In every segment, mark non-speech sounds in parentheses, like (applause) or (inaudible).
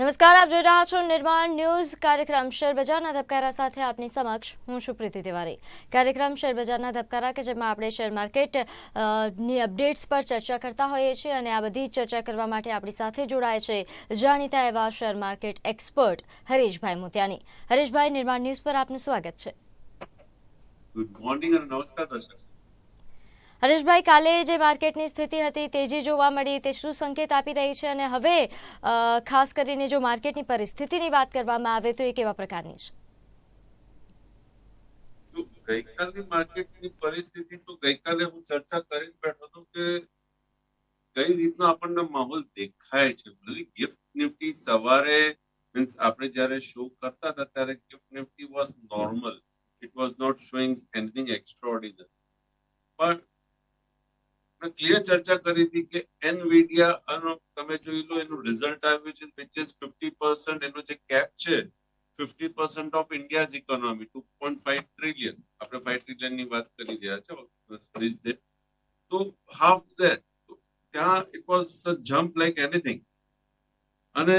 નમસ્કાર, આપ જોઈ રહ્યા છો નિર્માણ ન્યૂઝ કાર્યક્રમ શેરબજારના ધબકારા સાથે આપની સમક્ષ. હું છું પ્રીતિ તિવારી. કાર્યક્રમ શેરબજારના ધબકારા કે જેમાં આપણે શેર માર્કેટની અપડેટ્સ પર ચર્ચા કરતા હોઈએ છીએ અને આ બધી ચર્ચા કરવા માટે આપણી સાથે જોડાય છે જાણીતા એવા શેર માર્કેટ એક્સપર્ટ હરીશભાઈ મોતિયાની. હરીશભાઈ, નિર્માણ ન્યૂઝ પર આપનું સ્વાગત છે. ગુડ મોર્નિંગ અને નમસ્કાર દર્શક. હરેશભાઈ, કાલે જે માર્કેટની સ્થિતિ હતી તેજી જોવા મળી, તે શું સંકેત આપી રહી છે? અને હવે ખાસ કરીને જો માર્કેટની પરિસ્થિતિની વાત કરવામાં આવે તો એ કેવા પ્રકારની છે? ગઈકાલની માર્કેટની પરિસ્થિતિ, તો ગઈકાલે હું ચર્ચા કરીને બેઠો હતો કે કઈ રીતનો આપણને માહોલ દેખાય છે? ભલે ગિફ્ટ નિફ્ટી સવારે મીન્સ આપણે જ્યારે શો કરતા હતા, ત્યારે gift nifty was normal it was not showing anything extraordinary પણ મેં ક્લિયર ચર્ચા કરી હતી કે એનવીડિયા અને તમે જોઈ લો, એનું રિઝલ્ટ આવ્યું છે વિચ ઇઝ ફિફ્ટી પર્સન્ટ એનો જે કેપ છે fifty percent of India's economy two point five trillion આપણે ફાઈવ ટ્રિલિયનની વાત કરી રહ્યા છે તો હાફ દેટ ત્યાં it was jump like anything અને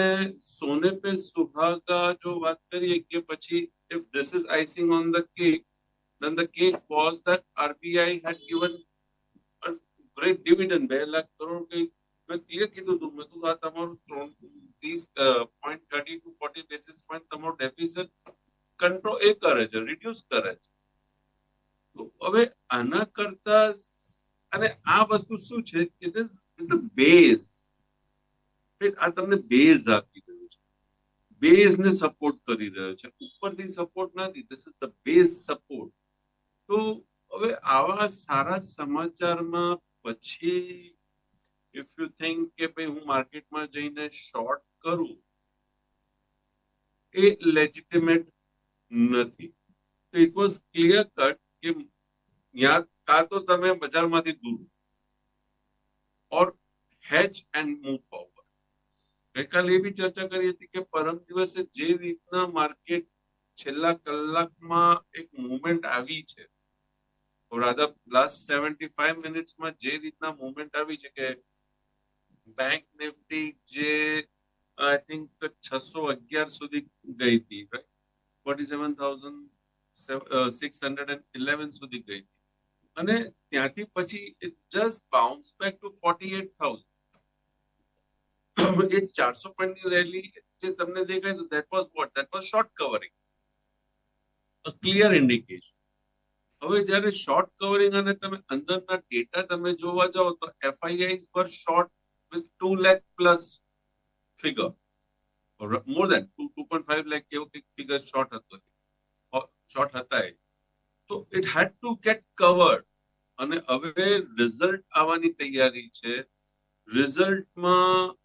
સોને પે સુહાગા જો વાત કરીએ કે પછી if this is icing on the cake then the cake was that RBI had given dividend બે લાખ કરોડ કઈ મેં ક્લિયર કીધું હતું મેં કીધું, આ તમારું ત્રણ ત્રીસ point thirty two forty basis point તમારું ડેફિસિટ કંટ્રોલ એ કરે છે રિડ્યુસ કરે છે. તો હવે આના કરતા અને આ વસ્તુ શું છે? ઇટ ઇઝ ધ બેઝ આ તમને બેઝ આપી રહ્યું છે. બેઝ ને સપોર્ટ કરી રહ્યો છે. ઉપરથી સપોર્ટ નથી this is the base support તો હવે આવા સારા સમાચારમાં પછી ઇફ યુ થિંક કે ભાઈ હું માર્કેટમાં જઈને શોર્ટ કરું, એ લેજિટિમેટ નથી. તો ઇટ વોઝ ક્લિયર કટ કે યા, કાં તો તમે બજારમાંથી દૂર or hedge and move forward ગઈકાલે એ બી ચર્ચા કરી હતી કે પરમ દિવસે જે રીતના માર્કેટ છેલ્લા કલાકમાં એક મુવમેન્ટ આવી છે રાધા લાસ્ટ સેવન્ટી ફાઈવ મિનિટ્સમાં જે રીતના મુવમેન્ટ આવી છે કે બેંક નિફ્ટી જે આઈ થિંક છસો અગિયાર સુધી ગઈ હતી forty seven thousand six hundred and eleven સુધી ગઈ હતી. અને ત્યાંથી પછી it just bounce back to forty eight thousand એ ચારસો પોઈન્ટની રેલી જે તમને દેખાય તો that was what that was short covering a clear indication હવે જ્યારે શોર્ટ કવરિંગ અને તમે અંદરના ડેટા તમે જોવા જાઓ તો એફઆઈઆઈ પર short with two lakh plus figure more than two two point five lakh કેવો કંઈક ફિગર શોર્ટ હતો. શોર્ટ હતા એ. તો it had to get covered અને હવે રિઝલ્ટ આવવાની તૈયારી છે. રિઝલ્ટમાં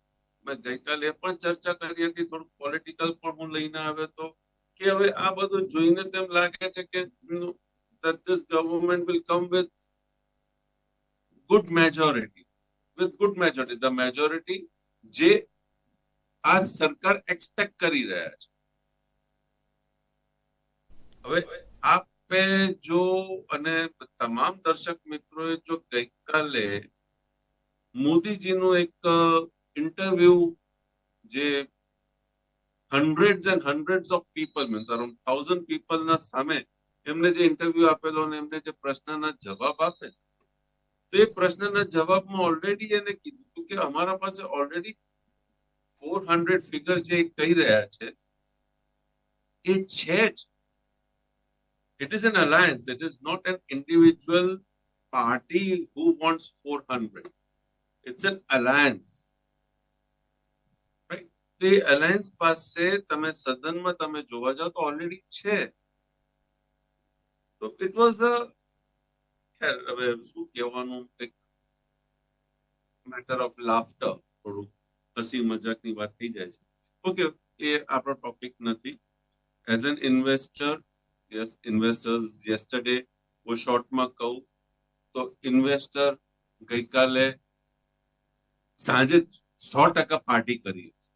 મેં ગઈકાલે પણ ચર્ચા કરી હતી થોડું પોલિટિકલ પણ હું લઈને આવ્યો હતો કે હવે આ બધું જોઈને તેમ લાગે છે કે that this government will come with good majority, with good majority. The majority જે આ સરકાર એક્સપેક્ટ કરી રહ્યા છે. હવે આપે જો અને તમામ દર્શક મિત્રોએ જો ગઈકાલે મોદીજીનું એક ઇન્ટરવ્યુ જે hundred and hundred of people means around thousand પીપલના સામે એમને જે ઇન્ટરવ્યુ આપેલો અને એમને જે પ્રશ્નના જવાબ આપે તો એ પ્રશ્નના જવાબમાં ઓલરેડી એને કીધું હતું કે અમારા પાસે ઓલરેડી ફોર હંડ્રેડ ફિગર જે કહી રહ્યા છે, એ છે જ. It is an alliance it is not an individual party who wants four hundred it's an alliance તે અલાયન્સ પાસે તમે સદનમાં તમે જોવા જાઓ તો ઓલરેડી છે. તો ઇટ વોઝ અ ખેર હવે શું કહેવાનું એક મેટર ઓફ લાફ્ટર થોડું હસી મજાકની વાત થઈ જાય છે ઓકે એ આપણો ટોપિક નથી as an investor yes investors yesterday હું શોર્ટમાં કહું તો ઇન્વેસ્ટર ગઈકાલે સાંજે સો ટકા પાર્ટી કરી છે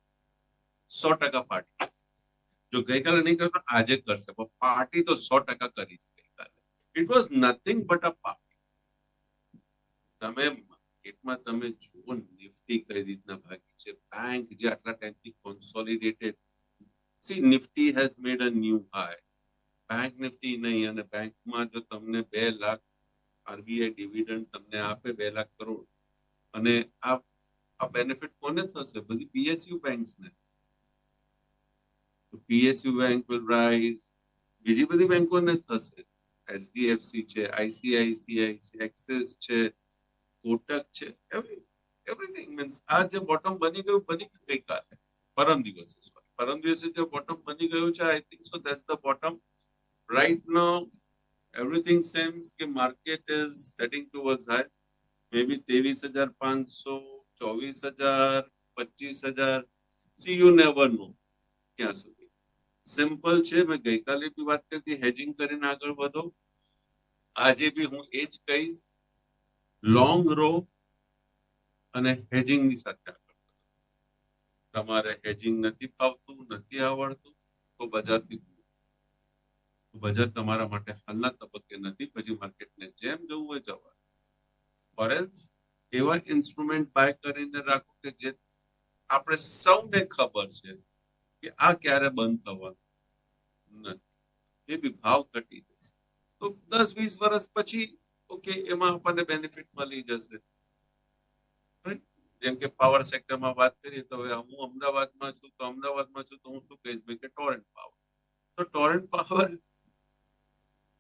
સો ટકા પાર્ટી જો ગઈકાલે નહીં કર્યું તો આજે કરશે પણ પાર્ટી તો સો ટકા કરી છે ગઈકાલે it was nothing but a party તમે માર્કેટમાં તમે જુઓ, નિફ્ટી કઈ રીતના ભાગી છે? બેંક જે આટલા ટાઈમથી consolidated see nifty has made a new high bank nifty નહીં, અને બેંકમાં જો તમને બે લાખ આરબીઆઈ ડિવિડન્ડ તમને આપે, બે લાખ કરોડ. અને આ આ બેનિફિટ કોને થશે? બધી પીએસયુ બેંક્સ ને. પીએસયુ બેંક વિલ રાઇઝ બીજી બધી બેંકોને થશે. એચડીએફસી છે આઈસીઆઈસીઆઈ છે એક્સિસ છે કોટક છે એવરીથિંગ મીન્સ આ જે બોટમ બની ગયું બની ગયું ગઈકાલે પરમ દિવસે સોરી પરમ દિવસે જે બોટમ બની ગયું છે I think so that's the bottom right now everything seems કે market is heading towards high maybe ત્રેવીસ હજાર પાંચસો ચોવીસ હજાર પચીસ હજાર સી યુ નેવર નો ક્યાં સુધી સિમ્પલ છે, મેં ગઈકાલે બી વાત કરી હેજિંગ કરીને આગળ વધો. આજે બી હું એ જ કહીશ લોંગ રો અને હેજિંગની સાથે આગળ. તમારે હેજિંગ નથી ફાવતું, નથી આવડતું, તો બજારથી બજાર તમારા માટે હાલના તબક્કે નથી, પછી માર્કેટને જેમ જવું હોય જવા. Or એલ્સ એવા ઇન્સ્ટ્રુમેન્ટ બાય કરીને રાખો કે જે આપણે સૌને ખબર છે કે આ ક્યારે બંધ થવાનું? એ બી ભાવ ઘટી જશે. તો દસ, વીસ વર્ષ પછી, ઓકે, એમાં આપણને બેનિફિટ મળી જશે. જેમ કે પાવર સેક્ટરમાં વાત કરીએ, તો હવે હું અમદાવાદમાં છું, તો અમદાવાદમાં છું, તો હું શું કહીશ ભાઈ કે ટોરેન્ટ પાવર તો Torrent Power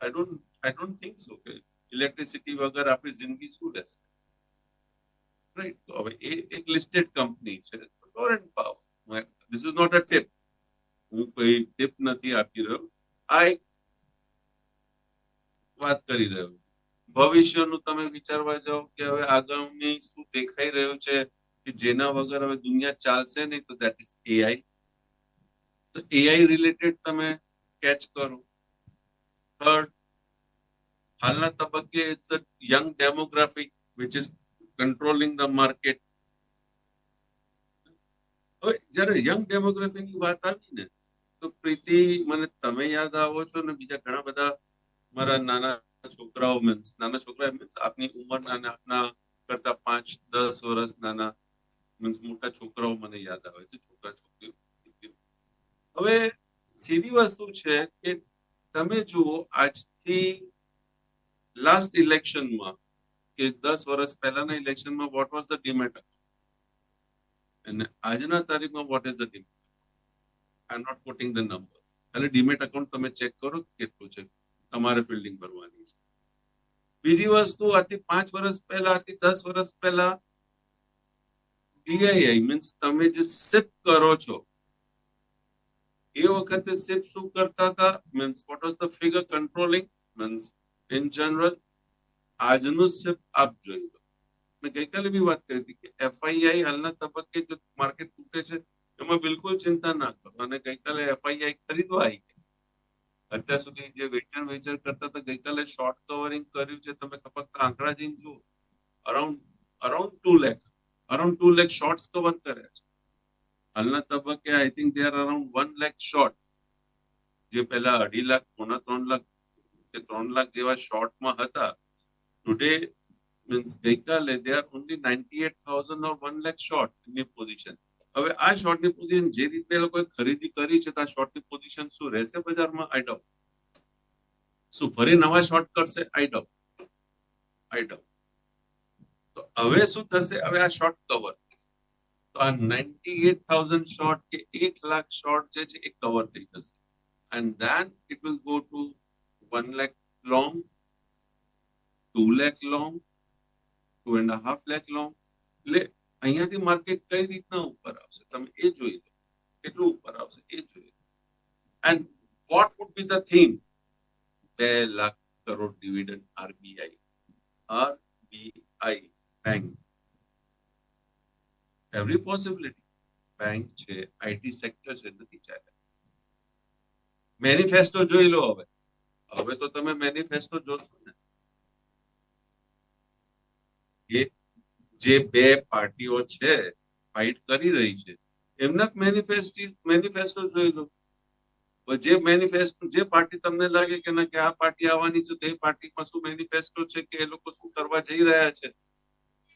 I don't I don't think so કે ઇલેક્ટ્રિસિટી વગર આપણી જિંદગી શું રહેશે? રાઈટ તો હવે એ એક લિસ્ટેડ કંપની છે Torrent Power this is not a tip હું કોઈ ટિપ નથી આપી રહ્યો. આ એક વાત કરી રહ્યો છું. ભવિષ્યનું તમે વિચારવા જાઓ કે હવે આગળની શું દેખાઈ રહ્યું છે કે જેના વગર હવે દુનિયા ચાલશે નહીં, તો દેટ ઇઝ એઆઈ તો એઆઈ રિલેટેડ તમે કેચ કરો. થર્ડ હાલના તબક્કે it's a young demographic which is controlling the market હવે જયારે યંગ ડેમોગ્રાફીની વાત આવી ને, તો પ્રીતિ, મને તમે યાદ આવો છો ને બીજા ઘણા બધા મારા નાના છોકરાઓ મીન્સ નાના છોકરા મીન્સ આપની ઉંમર આપના કરતા પાંચ, દસ વર્ષ નાના મીન્સ મોટા છોકરાઓ મને યાદ આવે છે, છોકરા, છોકરીઓ. હવે સીધી વસ્તુ છે કે તમે જુઓ આજથી લાસ્ટ ઇલેક્શનમાં કે દસ વર્ષ પહેલાના ઇલેક્શનમાં વોટ વોઝ ધ ડિમેટ અને આજના તારીખમાં what is the demat I am not quoting the numbers એટલે ડીમેટ એકાઉન્ટ તમે ચેક કરો કેટલું છે. તમારે ફિલ્ડિંગ ભરવાની છે. બીજી વસ્તુ, આથી પાંચ વર્ષ પહેલા, આથી દસ વર્ષ પહેલા ડીઆઈઆઈ મીન્સ તમે જે સિપ કરો છો, એ વખતે સિપ શું કરતા હતા? Means what was the figure controlling means in general આજનું સિપ આપ જોઈ લો. મેં ગઈકાલે બી વાત કરી હતી કે એફઆઈઆઈ હાલના તબક્કે જો માર્કેટ તૂટે છે, એમાં બિલકુલ ચિંતા ના કરો. અને ગઈકાલે એફઆઈઆઈ ખરીદવા આવી ગઈ અત્યાર સુધી જે વેચાણ વેચાણ કરતા હતા, ગઈકાલે શોર્ટ કવરિંગ કર્યું છે. તમે ફક્ત આંકડા જઈને જુઓ. Around around two lakh around two lakh shorts cover કર્યા છે. હાલના તબક્કે I think they are around one lakh short જે પહેલા અઢી લાખ, પોણા ત્રણ લાખ ત્રણ લાખ જેવા શોર્ટમાં હતા. ટુડે મીન્સ ગઈકાલે they are only ninety eight thousand or one lakh શોર્ટની position હવે આ શોર્ટની પોઝિશન જે રીતે લોકોએ ખરીદી કરી છે, તો આ શોર્ટની પોઝિશન શું રહેશે બજારમાં? આઈ ડાઉટ શું ફરી નવા શોર્ટ કરશે? આઈ ડાઉટ આઈ ડાઉટ તો હવે શું થશે? હવે આ શોર્ટ કવર તો આ નાઇન્ટી એટ થાઉઝન્ડ શોર્ટ કે એક લાખ શોર્ટ જે છે, એ કવર થઈ જશે. And then it will go to one lakh long two lakh long two and half lakh long એટલે અહીંયાથી માર્કેટ કઈ રીતના ઉપર આવશે? તમે એ જોઈ લો. કેટલું ઉપર આવશે? એ જોઈ લો. And what would be the theme બે lakh crore dividend RBI. RBI bank every possibility bank છે આઈટી સેક્ટર છે, નથી ચાલે મેનિફેસ્ટો જોઈ લો હવે. હવે તો તમે મેનિફેસ્ટો જોશો ને. એ જે બે પાર્ટીઓ છે ફાઇટ કરી રહી છે. એમના મેનિફેસ્ટો જોઈ લો. જે મેનિફેસ્ટો જે પાર્ટી તમને લાગે કે ના, કે આ પાર્ટી આવવાની છે, તે પાર્ટીમાં શું મેનિફેસ્ટો છે, કે એ લોકો શું કરવા જઈ રહ્યા છે?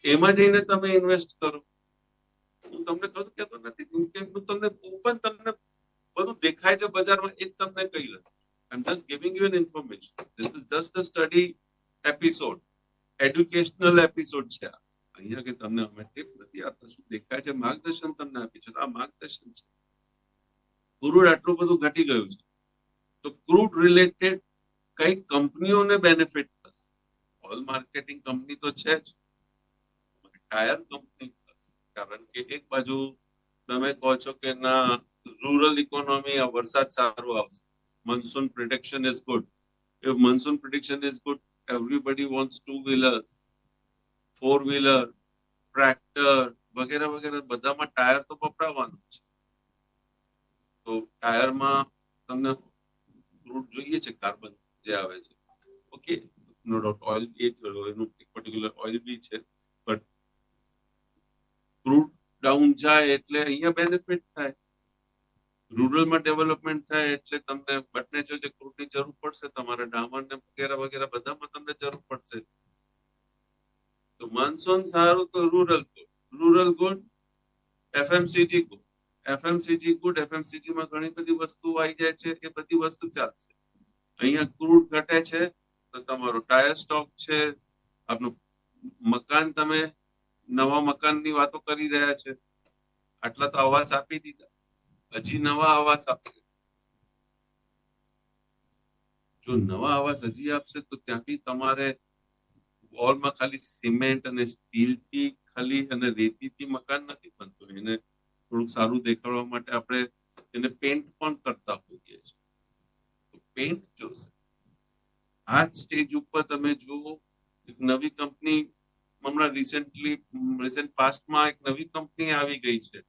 એમાં જઈને તમે ઇન્વેસ્ટ કરો. હું તમને કહું કહેતો નથી કે હું તમને ઓપન તમને બધું દેખાય છે બજારમાં, એ જ તમને કહી રહ્યો I am just giving you an information this is just a study episode educational episode છે અહીંયા કે તમને અમે ટીપ નથી આપતા, શું દેખાય છે? માર્ગદર્શન તમને આપી છે આ માર્ગદર્શન છે. ક્રૂડ આટલું બધું ઘટી ગયું છે. તો ક્રૂડ રિલેટેડ કઈ કંપનીઓને બેનિફિટ થશે? ઓલ માર્કેટિંગ કંપની તો છે જ. ટાયર કંપની થશે. કારણ કે એક બાજુ તમે કહો છો કે ના રૂરલ ઇકોનોમી વરસાદ સારો આવશે. Monsoon prediction is good if monsoon prediction is good everybody wants two wheelers, four wheeler tractor વગેરે વગેરે. બધામાં ટાયર તો વપરાવાનું છે તો ટાયરમાં તમને ક્રૂડ જોઈએ છે કાર્બન જે આવે છે. Okay no doubt oil be એક એનું એક પર્ટિક્યુલર ઓઇલ બી છે. બટ ક્રૂડ ડાઉન જાય એટલે અહીંયા બેનિફિટ થાય. રૂરલમાં ડેવલપમેન્ટ થાય એટલે તમને બંને જો જે ક્રૂડની જરૂર પડશે, તમારે ડામર ને વગેરે વગેરે બધામાં તમને જરૂર પડશે. તો મોન્સૂન સારું તો rural rural good FMCG good FMCG good FMCG માં ઘણી બધી વસ્તુઓ આવી જાય છે એ બધી વસ્તુ ચાલશે. અહીંયા ક્રૂડ ઘટે છે, તો તમારો ટાયર સ્ટોક છે, આપનું મકાન તમે નવા મકાનની વાતો કરી રહ્યા છે. આટલા તો આવાસ આપી દીધા. હજી નવા આવાસ આપશે. જો નવા આવાસ હજી આપશે, તો ત્યાંથી તમારે વોલમાં ખાલી સિમેન્ટ અને સ્ટીલથી ખાલી અને રેતીથી મકાન નથી બનતું. એને થોડુંક સારું દેખાડવા માટે આપણે એને પેન્ટ પણ કરતા હોઈએ છીએ. તો પેન્ટ જોશે. આ સ્ટેજ ઉપર તમે જુઓ, એક નવી કંપની હમણાં રિસેન્ટલી રિસેન્ટ પાસ્ટમાં એક નવી કંપની આવી ગઈ છે.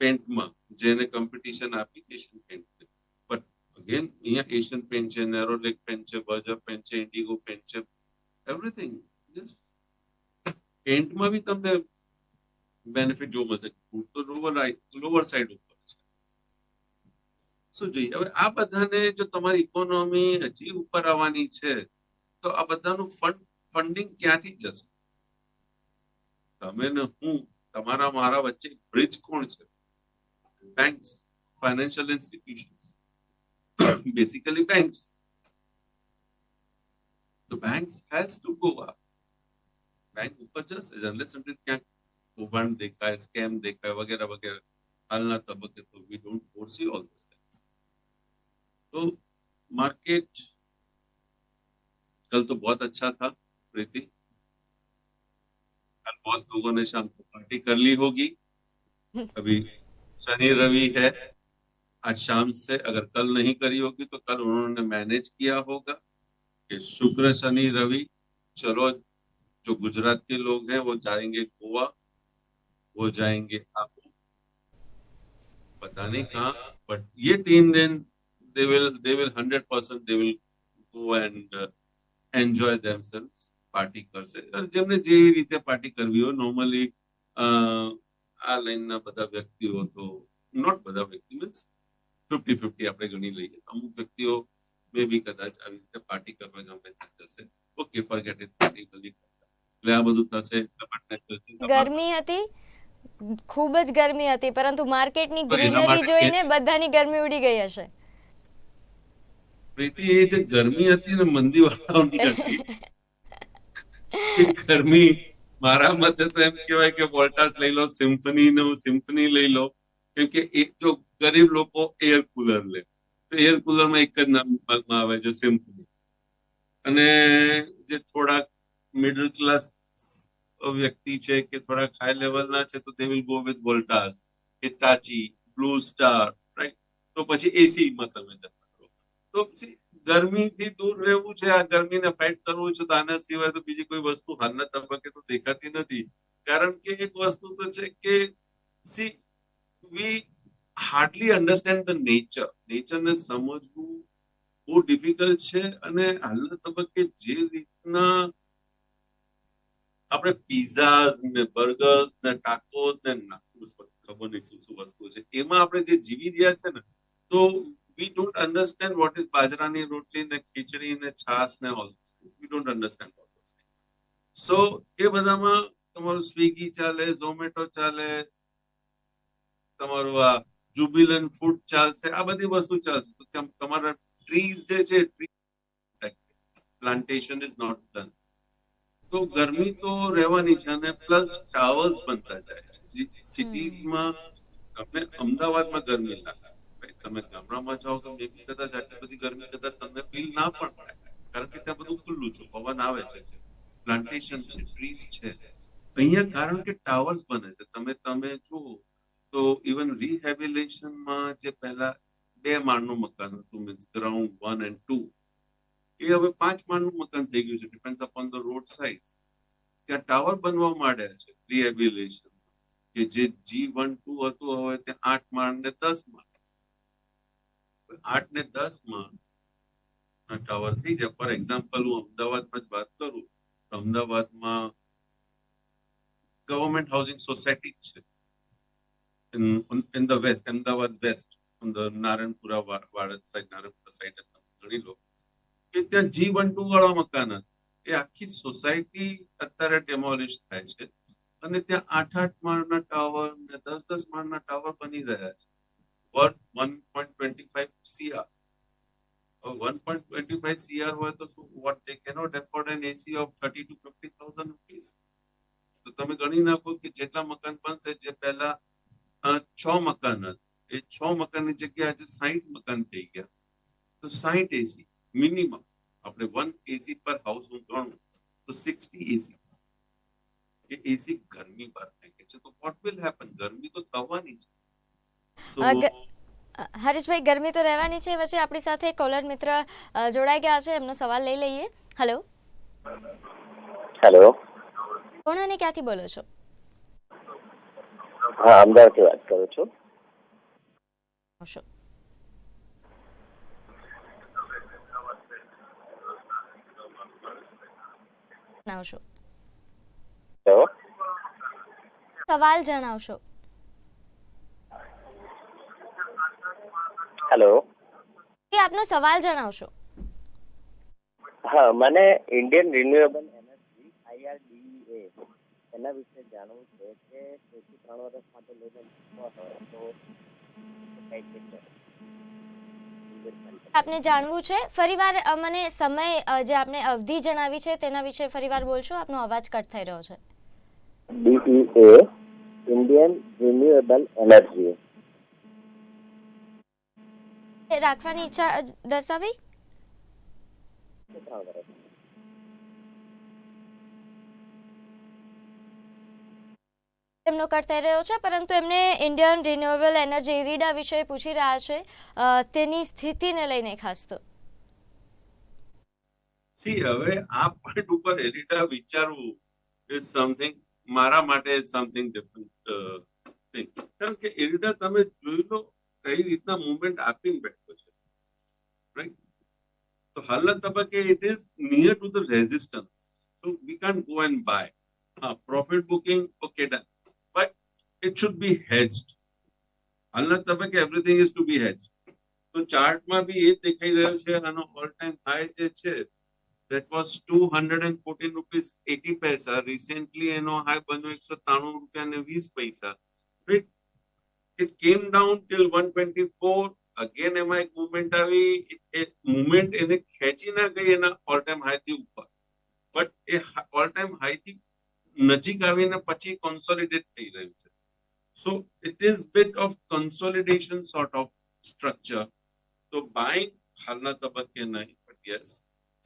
પેન્ટમાં, જેને કોમ્પિટિશન આપી છે એશિયન પેન્ટ બટ અગેન અહીંયા એશિયન પેન્ટ છે નેરોલેક પેન્ટ છે બર્જર પેન્ટ છે ઇન્ડિગો પેન્ટ છે એવરીથિંગ પેન્ટમાં બી તમને બેનિફિટ જોવા મળશે. ફૂડ તો લોવર લોવર સાઈડ ઉપર છે. શું જોઈએ. હવે આ બધાને જો તમારી ઇકોનોમી હજી ઉપર આવવાની છે, તો આ બધાનું ફંડ ફંડિંગ ક્યાંથી જશે? તમે ને હું, તમારા, મારા વચ્ચે બ્રિજ કોણ છે? banks, financial institutions, basically banks. The banks has to go up. Bank ऊपर जा जर्नलिस्ट सेंटर क्या वो बंद देखा है स्कैम देखा है वगैरह वगैरह अलना तब के तो we don't foresee all these things. तो मार्केट कल तो बहुत अच्छा था प्रीति कल बहुत लोगों ने शाम को पार्टी कर ली होगी अभी शनि रवि है आज शाम से अगर कल नहीं करी होगी तो कल उन्होंने मैनेज किया होगा कि शुक्र शनि रवि चलो जो गुजरात के लोग हैं वो जाएंगे गोवा वो जाएंगे आबू पता नहीं कहाँ बट ये तीन दिन they will they will hundred percent they will go and enjoy themselves party કરશે અને જેમને જે રીતે પાર્ટી કરવી હોય નોર્મલી આ લાઈનના બધા વ્યક્તિઓ તો નોટ બધા વ્યક્તિ મીન્સ ફિફ્ટી ફિફ્ટી આપણે ગણી લઈએ. અમુક વ્યક્તિઓ મે બી કદાચ આવી રીતે પાર્ટી કરવા ગમે જશે. ઓકે ફોરગેટ ઇટ પાર્ટી કરી એટલે આ બધું થશે. ગરમી હતી. ખૂબ જ ગરમી હતી પરંતુ માર્કેટની ગ્રીનરી જોઈને બધાની ગરમી ઉડી ગઈ હશે. પ્રીતિ એ જે ગરમી હતી ને મંદી વાળાઓની હતી ગરમી (laughs) મારા મતે તો એમ કહેવાય કે વોલ્ટાસ લઈ લો સિમ્ફની નો સિમ્ફની લઈ લો, કેમ કે એ જો ગરીબ લોકો એર કુલર લે. તો એર કુલરમાં એક જ નામ ભાગમાં આવે છે સિમ્ફની. અને જે થોડાક મિડલ ક્લાસ વ્યક્તિ છે કે થોડાક હાઈ લેવલના છે, તો they will go with Voltas Hitachi Blue Star right તો પછી એસી માં તમે જતા રહો. તો ગરમીથી દૂર રહેવું છે, આ ગરમીને ફાઇટ કરવું છે, તો આના સિવાય તો બીજી કોઈ વસ્તુ હાલના તબક્કે તો દેખાતી નથી. કારણ કે એક વસ્તુ તો છે કે see we hardly understand the nature નેચરને સમજવું બહુ ડિફિકલ્ટ છે અને હાલના તબક્કે જે રીતના આપણે પિઝાઝ ને બર્ગર્સ ને ટાકોસ ને, ખબર નહીં શું શું વસ્તુ છે. એમાં આપણે જે જીવી રહ્યા છે ને, તો we don't understand what is બાજરાની રોટલી ને ખીચડી ને છાસ ને all we don't understand all those things so એ બધામાં તમારું સ્વિગી ચાલે ઝોમેટો ચાલે તમારું આ જુબિલન ફૂડ ચાલશે આ બધી વસ્તુ ચાલશે તો તેમ તમારા ટ્રીઝ જે છે પ્લાન્ટેશન ઇઝ નોટ ડન તો ગરમી તો રહેવાની છે અને પ્લસ ટાવર્સ બનતા જાય છે સિટીઝમાં તમને અમદાવાદમાં ગરમી લાગશે? તમે ગામડામાં જાઓ તો maybe કદાચ આટલી બધી ગરમી કદાચ તમને ફીલ ના પણ થાય. કારણ કે ત્યાં બધું ખુલ્લું છે, પવન આવે છે. પ્લાન્ટેશન છે ટ્રીઝ છે. અહીંયા કારણ કે ટાવર્સ બને છે. તમે તમે જુઓ તો ઇવન રિહેબિલેશનમાં જે પહેલા બે માળનું મકાન હતું means ground one and two એ હવે પાંચ માળનું મકાન થઈ ગયું છે. Depend upon the road size ત્યાં ટાવર બનવા માંડ્યા છે રિહેબિલેશન કે જે જી વન ટુ હતું, હવે ત્યાં આઠ માળ ને દસ માળ. આઠ ને દસમાં ટાવર થઈ જાય ફોર એક્ઝામ્પલ હું અમદાવાદમાં જ વાત કરું, તો અમદાવાદમાં ગવર્મેન્ટ હાઉસિંગ સોસાયટી છે. In the west Ahmedabad west Naranpura Vadaj side Naranpura side ગણી લો. કે ત્યાં જી વન ટુ વાળા મકાન. એ આખી સોસાયટી અત્યારે ડેમોલિશ થાય છે. અને ત્યાં આઠ આઠ માળના ટાવર ને દસ દસ માળના ટાવર બની રહ્યા છે. Worth one point twenty five CR one point twenty five CR હોય તો શું what they cannot afford an AC of thirty two fifty thousand rupees તો તમે ગણી નાખો કે જેટલા મકાન બનશે જે પહેલા અ, છ મકાન હતા એ છ મકાનની જગ્યાએ આજે સાહીઠ મકાન થઈ ગયા તો સાહીઠ એસી મિનિમમ આપણે વન એસી પર હાઉસ હું ગણું તો સિક્સટી એસી એ એસી ગરમી બહાર ફેંકે છે તો વોટ વિલ હેપન ગરમી તો થવાની છે સો અગ- અ, હરીશભાઈ ગરમી તો રહેવાની છે. વચ્ચે આપણી સાથે કોલર મિત્ર જોડાઈ ગયા છે. એમનો સવાલ લઈ લઈએ. હેલો હેલો કોણ અને ક્યાંથી બોલો છો? હા અમદાવાદથી વાત કરું છું. આવશો. જણાવશો સવાલ જણાવશો. હેલો કે આપનો સવાલ જણાવશો. હા મને ઇન્ડિયન રિન્યુએબલ એનર્જી આઈઆરડીએ એના વિશે જાણવું છે કે તેથી ત્રણ વર્ષ માટે લઈને તો આપને જાણવું છે. ફરીવાર મને સમય જે આપને અવધિ જણાવી છે તેના વિશે ફરીવાર બોલશો? આપનો અવાજ કટ થઈ રહ્યો છે. ડીઈએ ઇન્ડિયન રિન્યુએબલ એનર્જી એ રાખવાની ઈચ્છા દર્શાવી? એમનો કટ થઈ રહ્યો છે, પરંતુ એમને ઇન્ડિયન રિન્યુએબલ એનર્જી ઇરીડા વિશે પૂછી રહ્યા છે તેની સ્થિતિને લઈને ખાસ તો. સી, હવે આ પોઈન્ટ ઉપર એરિડા વિચારવું ઇઝ સમથિંગ મારા માટે સમથિંગ ડિફરન્ટ થિંગ કારણ કે એરિડા તમે જોઈ લો કઈ રીતના મુવમેન્ટ આપીને બેઠો છે? રાઈટ તો હાલના તબક્કે it is near to the resistance so we can't go and buy હા profit booking okay done but it should be hedged હાલના તબક્કે everything is to be hedged તો ચાર્ટમાં બી એ દેખાઈ રહ્યો છે આનો ઓલ ટાઈમ હાઈ જે છે, that was 214 rupees 80 paisa. Recently એનો હાઈ બન્યો 193 રૂપિયા ને 20 પૈસા. Right? It came down till 124 again એક movement આવી એ movement એને ખેંચી ના ગઈ એના all time high થી ઉપર but A all time high થી નજીક આવીને પછી consolidate થઈ રહ્યું છે so it is bit of consolidation sort of structure તો buying હાલના તબક્કે નહીં but yes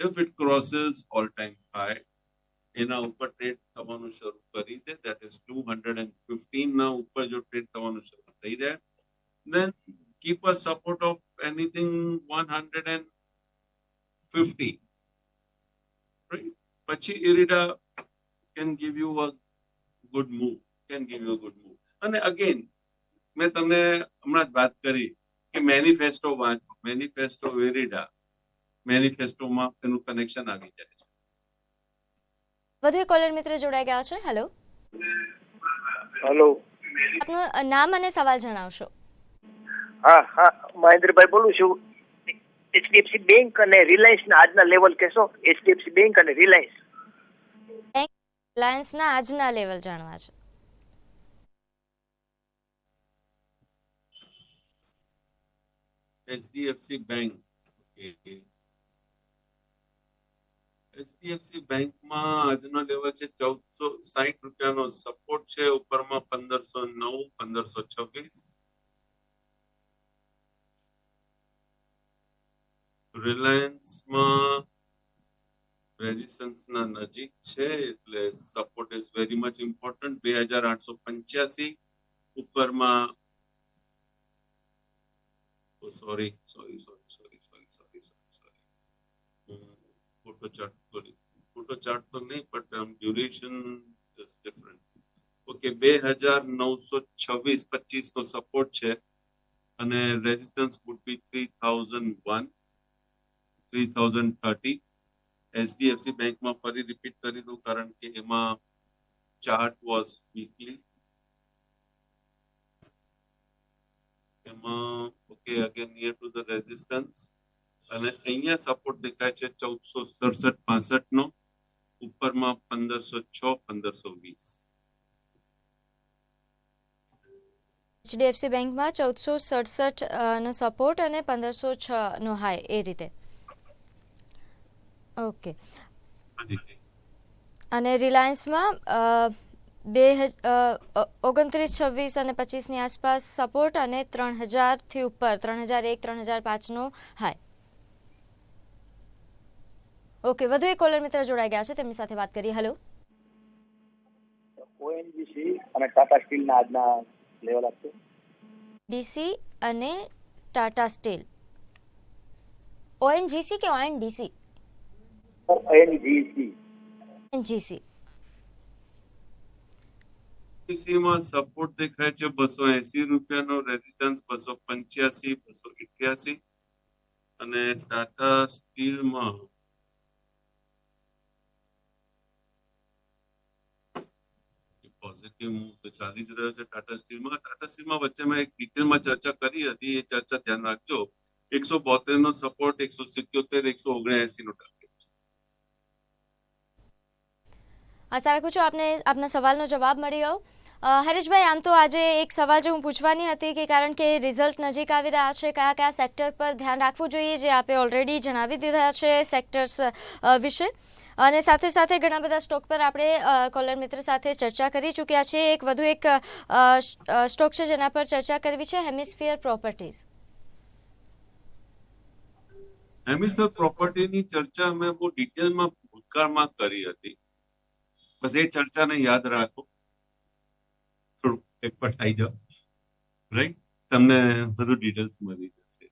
if it crosses all time high એના ઉપર ટ્રેડ થવાનું શરૂ કરી દે. That is 215 ના ઉપર જો ટ્રેડ થવાનું શરૂ થઈ જાય then keep a support of anything one hundred and fifty પછી IREDA can give you a good move can give you a good move અને અગેન મેં તમને હમણાં જ વાત કરી કે મેનિફેસ્ટો વાંચો. મેનિફેસ્ટો ઇરિડા મેનિફેસ્ટોમાં એનું કનેક્શન આવી જાય છે. વધુ એક કોલર મિત્ર જોડાઈ ગયા છે? હેલો હેલો આપનું નામ અને સવાલ જણાવશો. હા હા મહેન્દ્રભાઈ બોલું છું. એચડીએફસી બેંક અને રિલાયન્સ ના આજના લેવલ કહેશો? એચડીએફસી બેંક અને રિલાયન્સ રિલાયન્સના આજના લેવલ જાણવા છે. એચડીએફસી બેંક એચડીએફસી બેંકમાં આજનો લેવલ છે ચૌદસો સાહીઠ રૂપિયાનો. સપોર્ટ છે ઉપરમાં પંદરસો નવ, પંદરસો છવ્વીસ. રિલાયન્સમાં રેઝિસ્ટન્સના નજીક છે એટલે support is very much important બે હજાર આઠસો પંચ્યાસી ઉપરમાં sorry sorry sorry sorry sorry sorry sorry sorry chart sorry photo chart તો નહીં but duration is different okay બે હજાર નવસો છવ્વીસ પચીસ નો સપોર્ટ છે, અને resistance would be three thousand one three thousand thirty HDFC બેંકમાં ફરી રિપીટ કરી દઉં, કારણ કે એમાં ચાર્ટ વોઝ વીકલી એમાં okay again near to the resistance અને અહીંયા સપોર્ટ દેખાય છે ચૌદસો સડસઠ પાસઠ નો ઉપરમાં પંદરસો છ, પંદરસો વીસ. એચડીએફસી બેંકમાં ચૌદસો સડસઠ નો સપોર્ટ અને પંદરસો છ નો હાઈ એ રીતે. ઓકે અને રિલાયન્સમાં બે ઓગણત્રીસ, છવ્વીસ અને પચીસની આસપાસ સપોર્ટ અને ત્રણ હજારથી ઉપર, ત્રણ હજાર એક, ત્રણ હજાર પાંચનો હાઈ ઓકે વધુ એક કોલર મિત્ર જોડાઈ ગયા છે તેમની સાથે વાત કરીએ. હેલો ઓએનજીસી અને ટાટા સ્ટીલના આજના લેવલ આપશે ડીસી અને ટાટા સ્ટીલ. ઓએનજીસી કે ઓએનડીસી? ઓએનજીસી. એનજીસી માં સપોર્ટ દેખાય છે બસો એસી રૂપિયાનો રેઝિસ્ટન્સ બસો પંચ્યાસી બસો ઇઠ્યાસી અને ટાટા સ્ટીલમાં પોઝિટિવ મૂવ તો ચાલી જ રહ્યો છે. ટાટા સ્ટીલમાં ટાટા સ્ટીલમાં વચ્ચે મેં એક ડિટેલમાં ચર્ચા કરી હતી. એ ચર્ચા ધ્યાન રાખજો. એકસો બોતેર નો સપોર્ટ એકસો સિત્યોતેર એકસો ઓગણએસી નો ટાર્ગેટ આશા રાખું છું આપને આપના સવાલનો જવાબ મળી ગયો. અ, હરેશભાઈ આમ તો આજે એક સવાલ જે હું પૂછવાની હતી કે કારણ કે રિઝલ્ટ નજીક આવી રહ્યા છે કયા કયા સેક્ટર પર ધ્યાન રાખવું જોઈએ જે આપે ઓલરેડી જણાવી દીધા છે સેક્ટર્સ વિશે. અને સાથે સાથે ઘણા બધા સ્ટોક પર આપણે કોલર મિત્ર સાથે ચર્ચા કરી ચૂક્યા છે એક વધુ એક સ્ટોક છે જેના પર ચર્ચા કરવી છે હેમિસ્ફિયર પ્રોપર્ટીઝ. હેમિસ્ફિયર પ્રોપર્ટીની ચર્ચા અમે બહુ ડિટેલમાં ભૂતકાળમાં કરી હતી. બસ એ ચર્ચાને યાદ રાખો. થોડુંક એક પટાઈ જાઓ. રાઈટ તમને બધું ડિટેલ્સ મળી જશે.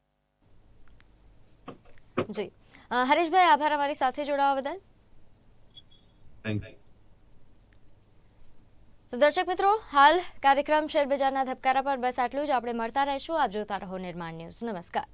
જી. હરીશભાઈ હરેશભાઈ આભાર અમારી સાથે જોડાવા બદલ. થેન્ક યુ તો દર્શક મિત્રો, હાલ કાર્યક્રમ શેરબજારના ધબકારા પર બસ આટલું જ. આપણે મળતા રહીશું. આપ જોતા રહો નિર્માણ ન્યૂઝ. નમસ્કાર.